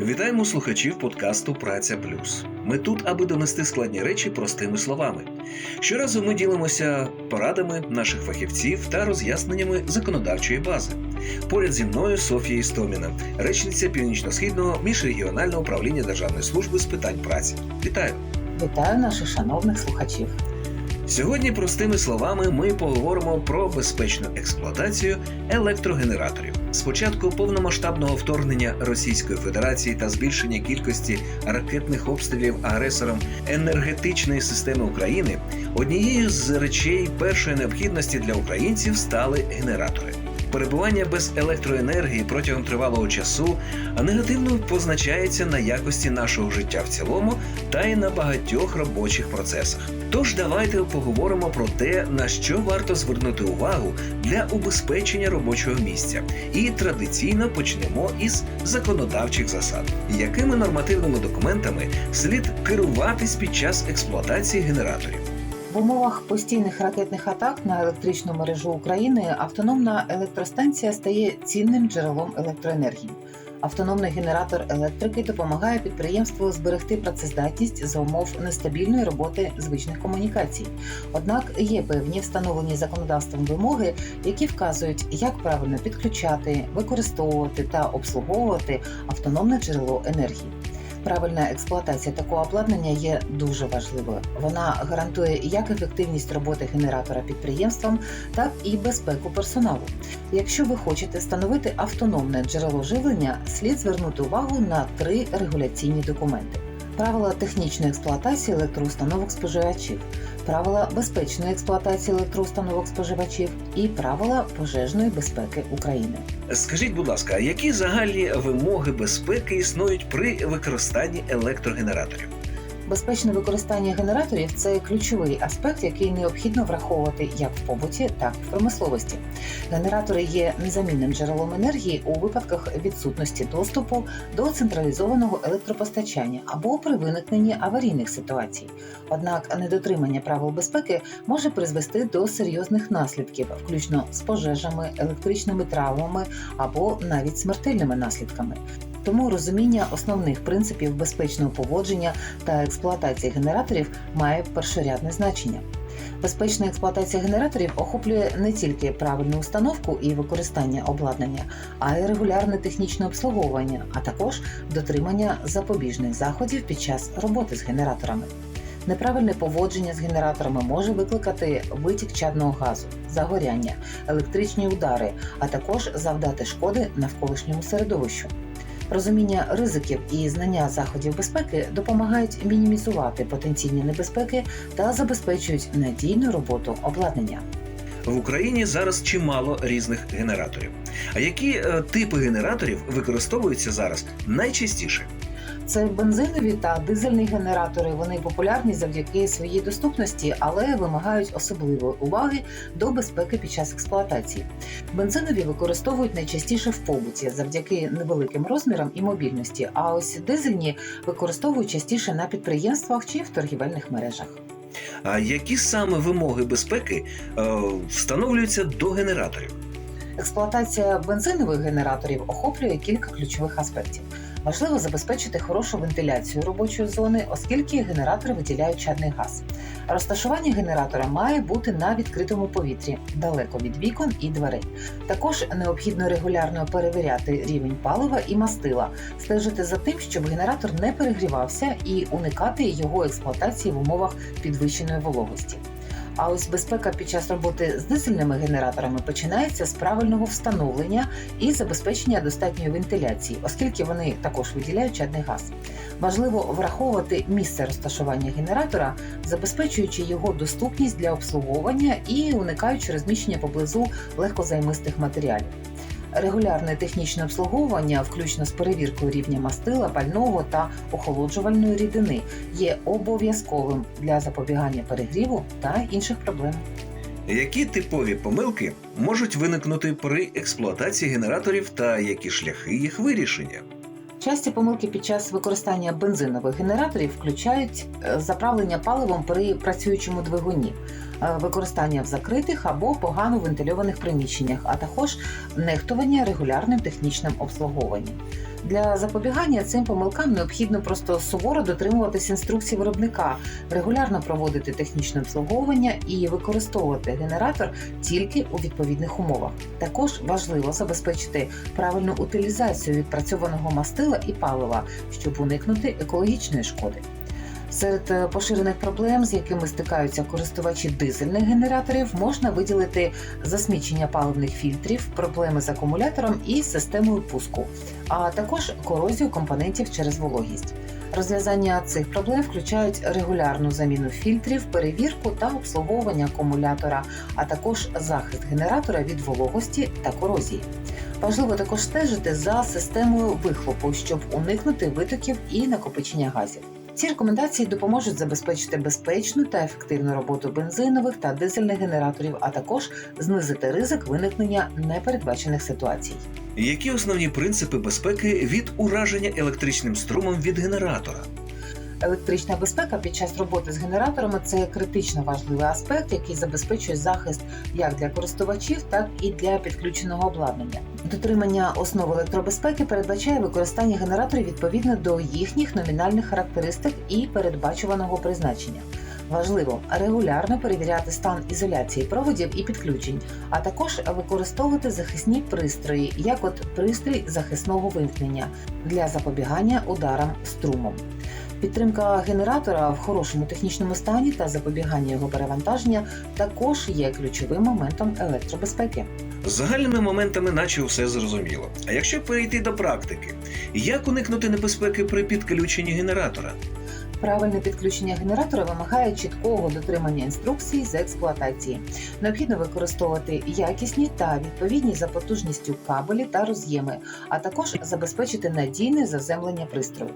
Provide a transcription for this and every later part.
Вітаємо слухачів подкасту Праця Плюс. Ми тут, аби донести складні речі простими словами. Щоразу ми ділимося порадами наших фахівців та роз'ясненнями законодавчої бази. Поряд зі мною Софія Істоміна, речниця Північно-східного міжрегіонального управління Державної служби з питань праці. Вітаю! Вітаю наших шановних слухачів. Сьогодні, простими словами, ми поговоримо про безпечну експлуатацію електрогенераторів. Спочатку повномасштабного вторгнення Російської Федерації та збільшення кількості ракетних обстрілів агресором енергетичної системи України однією з речей першої необхідності для українців стали генератори. Перебування без електроенергії протягом тривалого часу негативно позначається на якості нашого життя в цілому та й на багатьох робочих процесах. Тож давайте поговоримо про те, на що варто звернути увагу для убезпечення робочого місця. І традиційно почнемо із законодавчих засад, якими нормативними документами слід керуватись під час експлуатації генераторів. В умовах постійних ракетних атак на електричну мережу України автономна електростанція стає цінним джерелом електроенергії. Автономний генератор електрики допомагає підприємству зберегти працездатність за умов нестабільної роботи звичних комунікацій. Однак є певні встановлені законодавством вимоги, які вказують, як правильно підключати, використовувати та обслуговувати автономне джерело енергії. Правильна експлуатація такого обладнання є дуже важливою. Вона гарантує як ефективність роботи генератора підприємствам, так і безпеку персоналу. Якщо ви хочете встановити автономне джерело живлення, слід звернути увагу на три регуляційні документи: правила технічної експлуатації електроустановок споживачів, правила безпечної експлуатації електроустановок споживачів і правила пожежної безпеки України. Скажіть, будь ласка, які загальні вимоги безпеки існують при використанні електрогенераторів? Безпечне використання генераторів це ключовий аспект, який необхідно враховувати як в побуті, так і в промисловості. Генератори є незамінним джерелом енергії у випадках відсутності доступу до централізованого електропостачання або при виникненні аварійних ситуацій. Однак недотримання правил безпеки може призвести до серйозних наслідків, включно з пожежами, електричними травмами або навіть смертельними наслідками. Тому розуміння основних принципів безпечного поводження та експлуатації генераторів має першорядне значення. Безпечна експлуатація генераторів охоплює не тільки правильну установку і використання обладнання, а й регулярне технічне обслуговування, а також дотримання запобіжних заходів під час роботи з генераторами. Неправильне поводження з генераторами може викликати витік чадного газу, загоряння, електричні удари, а також завдати шкоди навколишньому середовищу. Розуміння ризиків і знання заходів безпеки допомагають мінімізувати потенційні небезпеки та забезпечують надійну роботу обладнання. В Україні зараз чимало різних генераторів. А які е, типи генераторів використовуються зараз найчастіше? Це бензинові та дизельні генератори. Вони популярні завдяки своїй доступності, але вимагають особливої уваги до безпеки під час експлуатації. Бензинові використовують найчастіше в побуті завдяки невеликим розмірам і мобільності. А ось дизельні використовують частіше на підприємствах чи в торгівельних мережах. А які саме вимоги безпеки е, встановлюються до генераторів? Експлуатація бензинових генераторів охоплює кілька ключових аспектів. Важливо забезпечити хорошу вентиляцію робочої зони, оскільки генератори виділяють чадний газ. Розташування генератора має бути на відкритому повітрі, далеко від вікон і дверей. Також необхідно регулярно перевіряти рівень палива і мастила, стежити за тим, щоб генератор не перегрівався і уникати його експлуатації в умовах підвищеної вологості. А ось безпека під час роботи з дизельними генераторами починається з правильного встановлення і забезпечення достатньої вентиляції, оскільки вони також виділяють чадний газ. Важливо враховувати місце розташування генератора, забезпечуючи його доступність для обслуговування і уникаючи розміщення поблизу легкозаймистих матеріалів. Регулярне технічне обслуговування, включно з перевіркою рівня мастила, пального та охолоджувальної рідини, є обов'язковим для запобігання перегріву та інших проблем. Які типові помилки можуть виникнути при експлуатації генераторів та які шляхи їх вирішення? Часті помилки під час використання бензинових генераторів включають е, заправлення паливом при працюючому двигуні, е, використання в закритих або погано вентильованих приміщеннях, а також нехтування регулярним технічним обслуговуванням. Для запобігання цим помилкам необхідно просто суворо дотримуватись інструкцій виробника, регулярно проводити технічне обслуговування і використовувати генератор тільки у відповідних умовах. Також важливо забезпечити правильну утилізацію відпрацьованого мастила і палива, щоб уникнути екологічної шкоди. Серед е, поширених проблем, з якими стикаються користувачі дизельних генераторів, можна виділити засмічення паливних фільтрів, проблеми з акумулятором і системою пуску, а також корозію компонентів через вологість. Розв'язання цих проблем включають регулярну заміну фільтрів, перевірку та обслуговування акумулятора, а також захист генератора від вологості та корозії. Важливо також стежити за системою вихлопу, щоб уникнути витоків і накопичення газів. Ці рекомендації допоможуть забезпечити безпечну та ефективну роботу бензинових та дизельних генераторів, а також знизити ризик виникнення непередбачених ситуацій. Які основні принципи безпеки від ураження електричним струмом від генератора? Електрична безпека під час роботи з генераторами це критично важливий аспект, який забезпечує захист як для користувачів, так і для підключеного обладнання. Дотримання основ електробезпеки передбачає використання генераторів відповідно до їхніх номінальних характеристик і передбачуваного призначення. Важливо регулярно перевіряти стан ізоляції проводів і підключень, а також використовувати захисні пристрої, як от пристрій захисного вимкнення для запобігання ударам струмом. Підтримка генератора в хорошому технічному стані та запобігання його перевантаження також є ключовим моментом електробезпеки. З загальними моментами, наче все зрозуміло. А якщо перейти до практики, як уникнути небезпеки при підключенні генератора? Правильне підключення генератора вимагає чіткого дотримання інструкцій з експлуатації. Необхідно використовувати якісні та відповідні за потужністю кабелі та роз'єми, а також забезпечити надійне заземлення пристрою.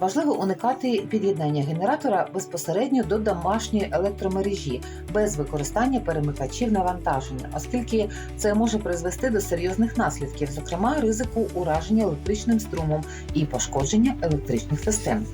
Важливо уникати під'єднання генератора безпосередньо до домашньої електромережі без використання перемикачів навантаження, оскільки це може призвести до серйозних наслідків, зокрема ризику ураження електричним струмом і пошкодження електричних систем.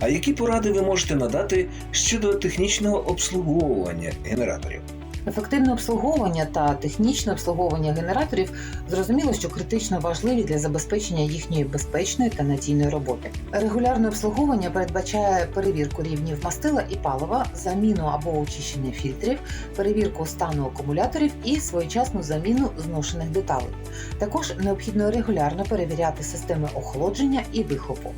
А які поради ви можете надати щодо технічного обслуговування генераторів? Ефективне обслуговування та технічне обслуговування генераторів зрозуміло, що критично важливі для забезпечення їхньої безпечної та надійної роботи. Регулярне обслуговування передбачає перевірку рівнів мастила і палива, заміну або очищення фільтрів, перевірку стану акумуляторів і своєчасну заміну зношених деталей. Також необхідно регулярно перевіряти системи охолодження і вихлопу.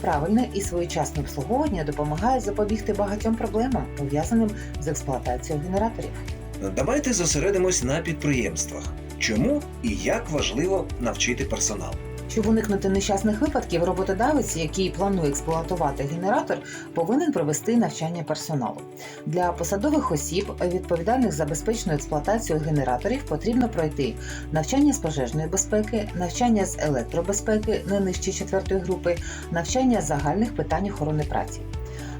Правильне і своєчасне обслуговування допомагає запобігти багатьом проблемам, пов'язаним з експлуатацією генераторів. Давайте зосередимось на підприємствах. Чому і як важливо навчити персонал? Щоб уникнути нещасних випадків, роботодавець, який планує експлуатувати генератор, повинен провести навчання персоналу. Для посадових осіб, відповідальних за безпечну експлуатацію генераторів, потрібно пройти навчання з пожежної безпеки, навчання з електробезпеки не нижче четвертої групи, навчання з загальних питань охорони праці.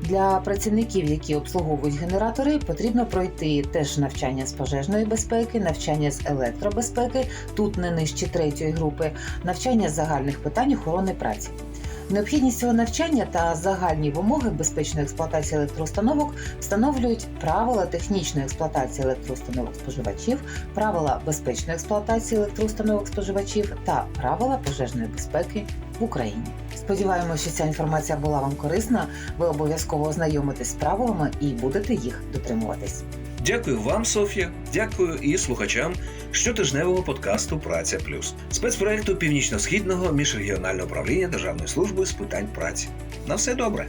Для працівників, які обслуговують генератори, потрібно пройти теж навчання з пожежної безпеки, навчання з електробезпеки, тут не нижче третьої групи, навчання з загальних питань охорони праці. Необхідність цього навчання та загальні вимоги безпечної експлуатації електроустановок встановлюють правила технічної експлуатації електроустановок споживачів, правила безпечної експлуатації електроустановок споживачів та правила пожежної безпеки в Україні. Сподіваємося, що ця інформація була вам корисна. Ви обов'язково ознайомитесь з правилами і будете їх дотримуватись. Дякую вам, Софія. Дякую і слухачам щотижневого подкасту Праця Плюс спецпроекту Північно-східного міжрегіонального управління Державної служби з питань праці. На все добре.